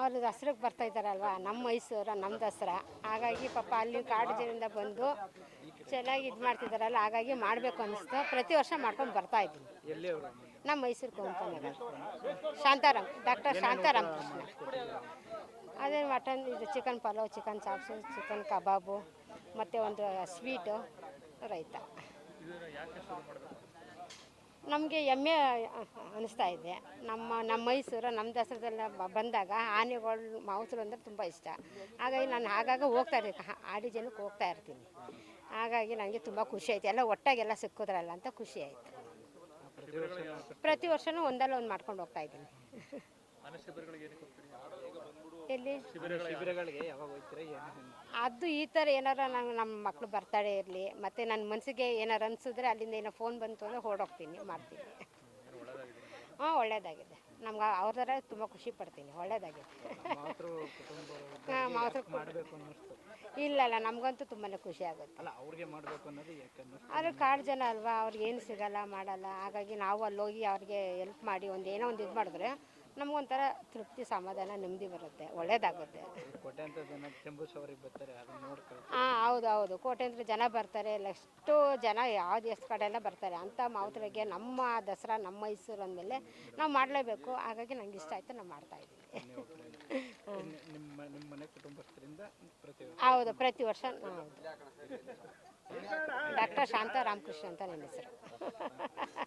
ಅವ್ರ ದಸರಾಗೆ ಬರ್ತಾ ಇದ್ದಾರಲ್ವ? ನಮ್ಮ ಮೈಸೂರು, ನಮ್ಮ ದಸರಾ. ಹಾಗಾಗಿ ಪಾಪ ಅಲ್ಲಿ ಕಾಡು ಬಂದು ಚೆನ್ನಾಗಿ ಇದು ಮಾಡ್ತಿದ್ದಾರಲ್ಲ, ಹಾಗಾಗಿ ಮಾಡಬೇಕು ಅನಿಸ್ತು. ಪ್ರತಿ ವರ್ಷ ಮಾಡ್ಕೊಂಡು ಬರ್ತಾ ಇದ್ದೀನಿ. ನಮ್ಮ ಮೈಸೂರು ಕೊಂಕಣ ಶಾಂತಾರಾಮ್, ಡಾಕ್ಟರ್ ಶಾಂತಾರಾಮ್ ಕೃಷ್ಣ ಅದೇ ಮಟನ್, ಇದು chicken pulao, chicken chops chicken kebab, ಮತ್ತು ಒಂದು ಸ್ವೀಟು ರೈತ. ನಮಗೆ ಹೆಮ್ಮೆ ಅನಿಸ್ತಾ ಇದೆ. ನಮ್ಮ ನಮ್ಮ ಮೈಸೂರು, ನಮ್ಮ ದಸರಾದಲ್ಲ ಬಂದಾಗ ಆನೆಗಳು ಮಾವುಸರು ಅಂದರೆ ತುಂಬ ಇಷ್ಟ. ಹಾಗಾಗಿ ನಾನು ಆಗಾಗ ಹೋಗ್ತಾ ಇರ್ತೀನಿ. ಆಡಿ ಜನಕ್ಕೆ ಹೋಗ್ತಾ ಇರ್ತೀನಿ. ಹಾಗಾಗಿ ನನಗೆ ತುಂಬ ಖುಷಿ ಆಯಿತು. ಎಲ್ಲ ಒಟ್ಟಾಗೆಲ್ಲ ಸಿಕ್ಕಿದ್ರಲ್ಲ ಅಂತ ಖುಷಿ ಆಯಿತು. ಪ್ರತಿ ವರ್ಷವೂ ಒಂದಲ್ಲ ಒಂದು ಮಾಡ್ಕೊಂಡು ಹೋಗ್ತಾ ಇದ್ದೀನಿ. ಹೋಗ್ತೀರಾ ಅದು ಈ ಥರ ಏನಾರ ನಂಗೆ ನಮ್ಮ ಮಕ್ಕಳು ಬರ್ತಾಳೆ ಇರಲಿ ಮತ್ತೆ ನನ್ನ ಮನಸ್ಸಿಗೆ ಏನಾರ ಅನಿಸಿದ್ರೆ ಅಲ್ಲಿಂದ ಏನೋ ಫೋನ್ ಬಂತು ಅಂದರೆ ಹೊರಡೋಗ್ತೀನಿ ಮಾಡ್ತೀನಿ. ಹಾಂ ಒಳ್ಳೇದಾಗಿದೆ. ನಮ್ಗೆ ಅವ್ರ ಥರ ತುಂಬ ಖುಷಿ ಪಡ್ತೀನಿ ಒಳ್ಳೇದಾಗಿದೆ. ಇಲ್ಲಲ್ಲ ಹಾಂ ಮಾತ್ರ ಇಲ್ಲ ಇಲ್ಲ ನಮಗಂತೂ ತುಂಬಾ ಖುಷಿ ಆಗುತ್ತೆ. ಆದರೆ ಕಾಡು ಜನ ಅಲ್ವಾ ಅವ್ರಿಗೆ ಏನು ಸಿಗಲ್ಲ ಮಾಡಲ್ಲ. ಹಾಗಾಗಿ ನಾವು ಅಲ್ಲಿ ಹೋಗಿ ಅವ್ರಿಗೆ ಎಲ್ಪ್ ಮಾಡಿ ಒಂದು ಏನೋ ಒಂದು ಇದು ಮಾಡಿದ್ರೆ ನಮಗೊಂಥರ ತೃಪ್ತಿ ಸಮಾಧಾನ ನೆಮ್ಮದಿ ಬರುತ್ತೆ ಒಳ್ಳೇದಾಗುತ್ತೆ. ಬರ್ತಾರೆ ಅದನ್ನ ಹಾಂ ಹೌದು ಹೌದು. ಕೋಟೆಂದ್ರ ಜನ ಬರ್ತಾರೆ ಎಷ್ಟು ಜನ ಯಾವ ಎಷ್ಟು ಕಡೆ ಎಲ್ಲ ಬರ್ತಾರೆ ಅಂಥ ಮಾವುತರಿಗೆ ನಮ್ಮ ದಸರಾ ನಮ್ಮ ಮೈಸೂರು ಅಂದಮೇಲೆ ನಾವು ಮಾಡಲೇಬೇಕು. ಹಾಗಾಗಿ ನಂಗೆ ಇಷ್ಟ ಆಯಿತು ನಾವು ಮಾಡ್ತಾ ಇದ್ದೀವಿ. ಇನ್ನು ನಿಮ್ಮ ನಿಮ್ಮ ಮನೆ ಕುಟುಂಬಸ್ಥರಿಂದ ಪ್ರತಿ ವರ್ಷ? ಹೌದು ಪ್ರತಿ ವರ್ಷ ಹೌದು. ಡಾಕ್ಟರ್ ಶಾಂತ ರಾಮಕೃಷ್ಣ ಅಂತ ನನ್ನ ಹೆಸರು.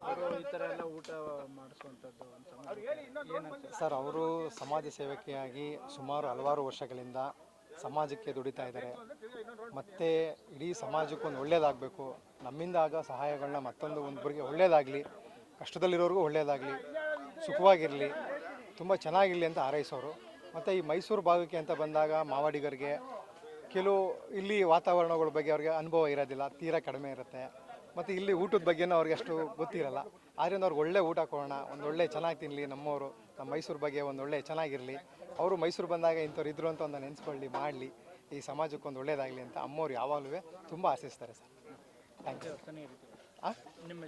ಥರ ಎಲ್ಲ ಊಟ ಮಾಡಿಸುವಂಥದ್ದು ಅಂತ ಸರ್ ಅವರು ಸಮಾಜ ಸೇವಕಿಯಾಗಿ ಸುಮಾರು ಹಲವಾರು ವರ್ಷಗಳಿಂದ ಸಮಾಜಕ್ಕೆ ದುಡಿತಾ ಇದ್ದಾರೆ. ಮತ್ತೆ ಇಡೀ ಸಮಾಜಕ್ಕೆ ಒಂದು ಒಳ್ಳೆಯದಾಗಬೇಕು ನಮ್ಮಿಂದ ಆಗ ಸಹಾಯಗಳನ್ನ ಮತ್ತೊಂದು ಒಂದೊಬ್ಬರಿಗೆ ಒಳ್ಳೆಯದಾಗಲಿ ಕಷ್ಟದಲ್ಲಿರೋರಿಗೂ ಒಳ್ಳೇದಾಗಲಿ ಸುಖವಾಗಿರಲಿ ತುಂಬ ಚೆನ್ನಾಗಿರಲಿ ಅಂತ ಹಾರೈಸೋರು. ಮತ್ತು ಈ ಮೈಸೂರು ಭಾಗಕ್ಕೆ ಅಂತ ಬಂದಾಗ ಮಾವಾಡಿಗರಿಗೆ ಕೆಲವು ಇಲ್ಲಿ ವಾತಾವರಣಗಳ ಬಗ್ಗೆ ಅವ್ರಿಗೆ ಅನುಭವ ಇರೋದಿಲ್ಲ ತೀರಾ ಕಡಿಮೆ ಇರುತ್ತೆ. ಮತ್ತು ಇಲ್ಲಿ ಊಟದ ಬಗ್ಗೆನೂ ಅವ್ರಿಗೆ ಅಷ್ಟು ಗೊತ್ತಿರಲ್ಲ. ಆದ್ರಿಂದ ಅವ್ರಿಗೆ ಒಳ್ಳೆ ಊಟ ಕೊಡೋಣ, ಒಂದು ಒಳ್ಳೆ ಚೆನ್ನಾಗಿ ತಿನ್ನಲಿ ನಮ್ಮವರು ನಮ್ಮ ಮೈಸೂರು ಬಗ್ಗೆ ಒಂದು ಒಳ್ಳೆ ಚೆನ್ನಾಗಿರಲಿ. ಅವರು ಮೈಸೂರು ಬಂದಾಗ ಇಂಥವ್ರು ಇದ್ರು ಅಂತ ಒಂದು ನೆನೆಸ್ಕೊಳ್ಳಿ, ಮಾಡಲಿ. ಈ ಸಮಾಜಕ್ಕೆ ಒಂದು ಒಳ್ಳೇದಾಗಲಿ ಅಂತ ಅಮ್ಮವ್ರು ಯಾವಾಗಲೂ ತುಂಬ ಆಶಿಸ್ತಾರೆ ಸರ್. ಥ್ಯಾಂಕ್ ಯು ನಿಮ್ಮ